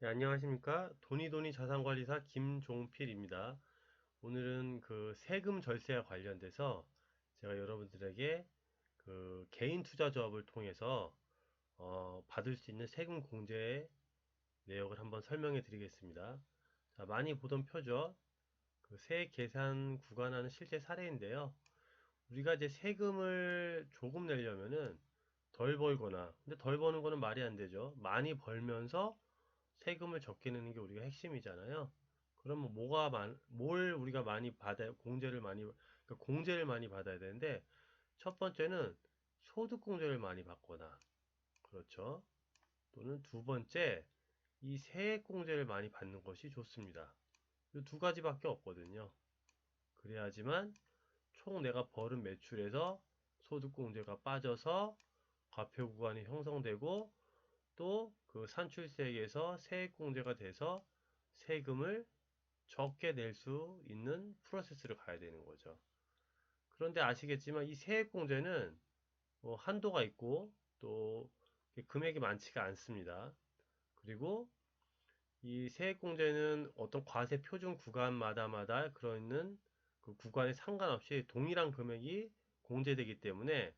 네, 안녕하십니까. 돈이돈이 자산관리사 김종필입니다. 오늘은 그 세금 절세와 관련돼서 제가 여러분들에게 그 개인 투자 조합을 통해서 어, 받을 수 있는 세금 공제의 내역을 한번 설명해 드리겠습니다. 자, 많이 보던 표죠. 그 세액 계산 구간하는 실제 사례인데요. 우리가 이제 세금을 조금 내려면은 덜 벌거나, 근데 덜 버는 거는 말이 안 되죠. 많이 벌면서 세금을 적게 내는 게 우리가 핵심이잖아요. 그러면 뭐가 많, 뭘 우리가 많이 받아 공제를 많이 그러니까 공제를 많이 받아야 되는데 첫 번째는 소득 공제를 많이 받거나 그렇죠. 또는 두 번째 이 세액 공제를 많이 받는 것이 좋습니다. 이 두 가지밖에 없거든요. 그래야지만 총 내가 벌은 매출에서 소득 공제가 빠져서 과표 구간이 형성되고 또 그 산출세액에서 세액공제가 돼서 세금을 적게 낼 수 있는 프로세스를 가야 되는 거죠. 그런데 아시겠지만 이 세액공제는 뭐 한도가 있고 또 금액이 많지가 않습니다. 그리고 이 세액공제는 어떤 과세 표준 구간마다마다 그런 있는 그 구간에 상관없이 동일한 금액이 공제되기 때문에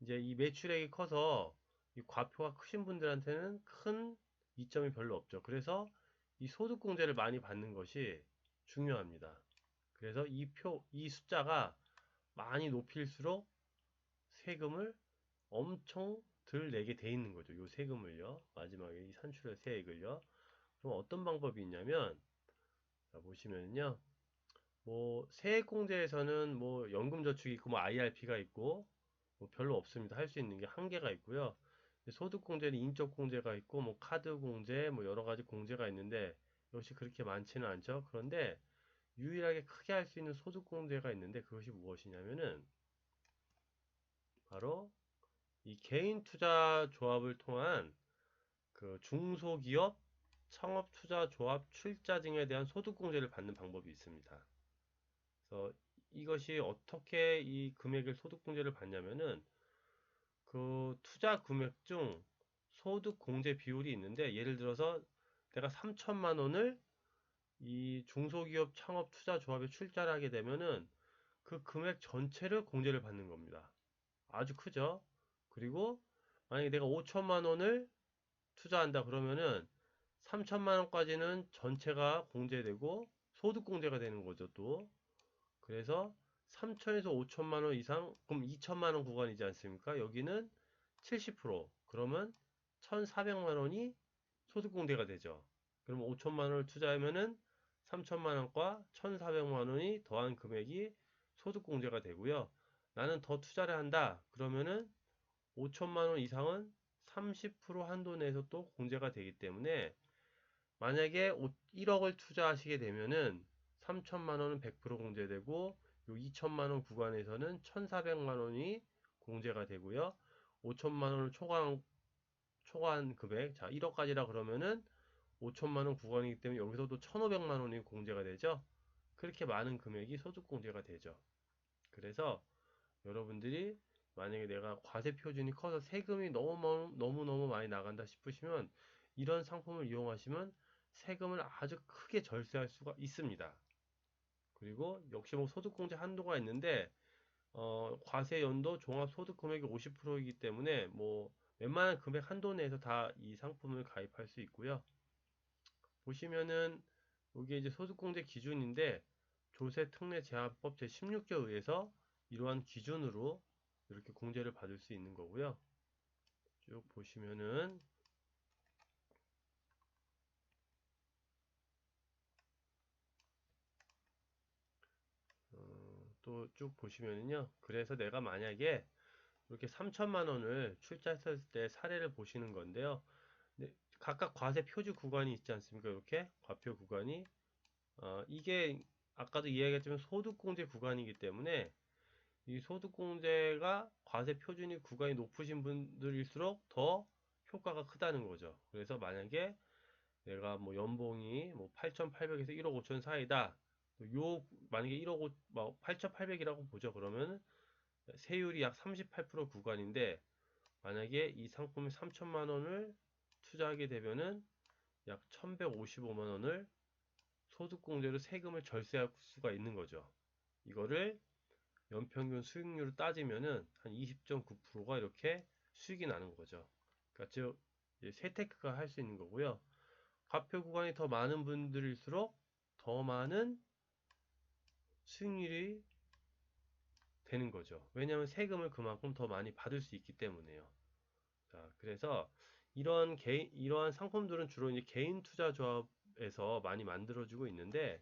이제 이 매출액이 커서 이 과표가 크신 분들한테는 큰 이점이 별로 없죠. 그래서 이 소득공제를 많이 받는 것이 중요합니다. 그래서 이 표, 이 숫자가 많이 높일수록 세금을 엄청 덜 내게 돼 있는 거죠. 이 세금을요. 마지막에 이 산출의 세액을요. 그럼 어떤 방법이 있냐면, 자, 보시면요. 뭐, 세액공제에서는 뭐, 연금저축이 있고, 뭐, IRP가 있고, 뭐 별로 없습니다. 할 수 있는 게 한계가 있고요. 소득 공제는 인적 공제가 있고 뭐 카드 공제 뭐 여러 가지 공제가 있는데 역시 그렇게 많지는 않죠. 그런데 유일하게 크게 할 수 있는 소득 공제가 있는데 그것이 무엇이냐면은 바로 이 개인 투자 조합을 통한 그 중소기업 창업 투자 조합 출자 등에 대한 소득 공제를 받는 방법이 있습니다. 그래서 이것이 어떻게 이 금액을 소득 공제를 받냐면은 그 투자 금액 중 소득 공제 비율이 있는데 예를 들어서 내가 3천만 원을 이 중소기업 창업 투자 조합에 출자를 하게 되면은 그 금액 전체를 공제를 받는 겁니다. 아주 크죠? 그리고 만약에 내가 5천만 원을 투자한다 그러면은 3천만 원까지는 전체가 공제되고 소득 공제가 되는 거죠, 또. 그래서 3천에서 5천만 원 이상, 그럼 2천만 원 구간이지 않습니까? 여기는 70%, 그러면 1,400만 원이 소득 공제가 되죠. 그러면 5천만 원을 투자하면은 3천만 원과 1,400만 원이 더한 금액이 소득 공제가 되고요. 나는 더 투자를 한다. 그러면은 5천만 원 이상은 30% 한도 내에서 또 공제가 되기 때문에 만약에 1억을 투자하시게 되면은 3천만 원은 100% 공제되고 요 2천만 원 구간에서는 1,400만 원이 공제가 되고요. 5천만 원을 초과한 초과한 금액, 자 1억까지라 그러면은 5천만 원 구간이기 때문에 여기서도 1,500만 원이 공제가 되죠. 그렇게 많은 금액이 소득 공제가 되죠. 그래서 여러분들이 만약에 내가 과세 표준이 커서 세금이 너무 너무 너무 많이 나간다 싶으시면 이런 상품을 이용하시면 세금을 아주 크게 절세할 수가 있습니다. 그리고 역시 뭐 소득공제 한도가 있는데 어, 과세 연도 종합 소득 금액이 50%이기 때문에 뭐 웬만한 금액 한도 내에서 다 이 상품을 가입할 수 있고요. 보시면은 여기 이제 소득공제 기준인데 조세 특례 제한법 제16조에 의해서 이러한 기준으로 이렇게 공제를 받을 수 있는 거고요. 쭉 보시면은 또 쭉 보시면은요. 그래서 내가 만약에 이렇게 3천만 원을 출자했을 때 사례를 보시는 건데요. 네, 각각 과세 표주 구간이 있지 않습니까? 이렇게 과표 구간이 어, 이게 아까도 이야기했지만 소득공제 구간이기 때문에 이 소득공제가 과세 표준이 구간이 높으신 분들일수록 더 효과가 크다는 거죠. 그래서 만약에 내가 뭐 연봉이 뭐 8,800에서 1억 5천 사이다. 요 만약에 1억 5, 뭐 8,800이라고 보죠. 그러면 세율이 약 38% 구간인데 만약에 이 상품이 3천만 원을 투자하게 되면은 약 1155만 원을 소득공제로 세금을 절세할 수가 있는 거죠. 이거를 연평균 수익률을 따지면은 한 20.9%가 이렇게 수익이 나는 거죠. 그러니까 즉 세테크가 할 수 있는 거고요. 과표 구간이 더 많은 분들일수록 더 많은 수익률이 되는 거죠. 왜냐하면 세금을 그만큼 더 많이 받을 수 있기 때문에요. 자, 그래서 이런 개인, 이러한 상품들은 주로 이제 개인 투자 조합에서 많이 만들어지고 있는데,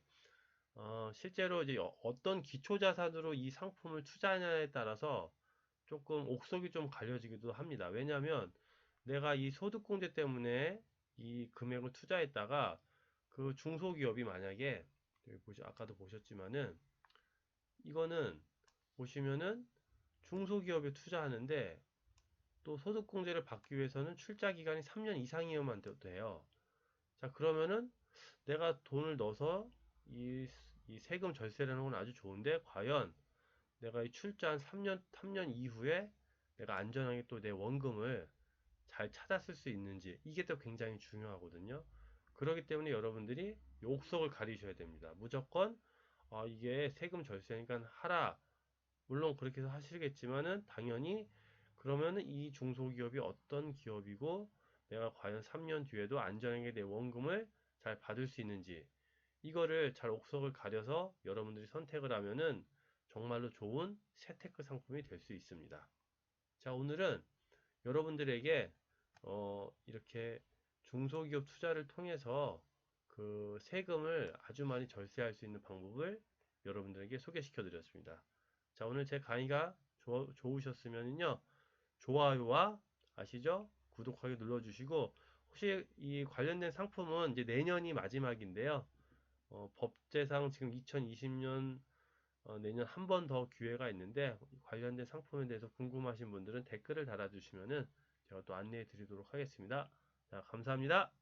어, 실제로 이제 어떤 기초 자산으로 이 상품을 투자하냐에 따라서 조금 옥석이 좀 갈려지기도 합니다. 왜냐하면 내가 이 소득공제 때문에 이 금액을 투자했다가 그 중소기업이 만약에 여기 보시 아까도 보셨지만은 이거는 보시면은 중소기업에 투자하는데 또 소득공제를 받기 위해서는 출자 기간이 3년 이상이어만 돼요. 자 그러면은 내가 돈을 넣어서 이, 이 세금 절세라는 건 아주 좋은데 과연 내가 이 출자한 3년 3년 이후에 내가 안전하게 또 내 원금을 잘 찾았을 수 있는지 이게 또 굉장히 중요하거든요. 그렇기 때문에 여러분들이 옥석을 가리셔야 됩니다. 무조건 아, 이게 세금 절세니까 하라. 물론 그렇게 해서 하시겠지만은 당연히 그러면은 이 중소기업이 어떤 기업이고 내가 과연 3년 뒤에도 안전하게 내 원금을 잘 받을 수 있는지 이거를 잘 옥석을 가려서 여러분들이 선택을 하면은 정말로 좋은 세테크 상품이 될 수 있습니다. 자, 오늘은 여러분들에게 어, 이렇게 중소기업 투자를 통해서 그 세금을 아주 많이 절세할 수 있는 방법을 여러분들에게 소개시켜 드렸습니다. 자, 오늘 제 강의가 좋, 좋으셨으면요. 좋아요와 아시죠? 구독하기 눌러주시고 혹시 이 관련된 상품은 이제 내년이 마지막인데요. 어, 법제상 지금 2020년 어, 내년 한 번 더 기회가 있는데 관련된 상품에 대해서 궁금하신 분들은 댓글을 달아주시면은 제가 또 안내해 드리도록 하겠습니다. 자, 감사합니다.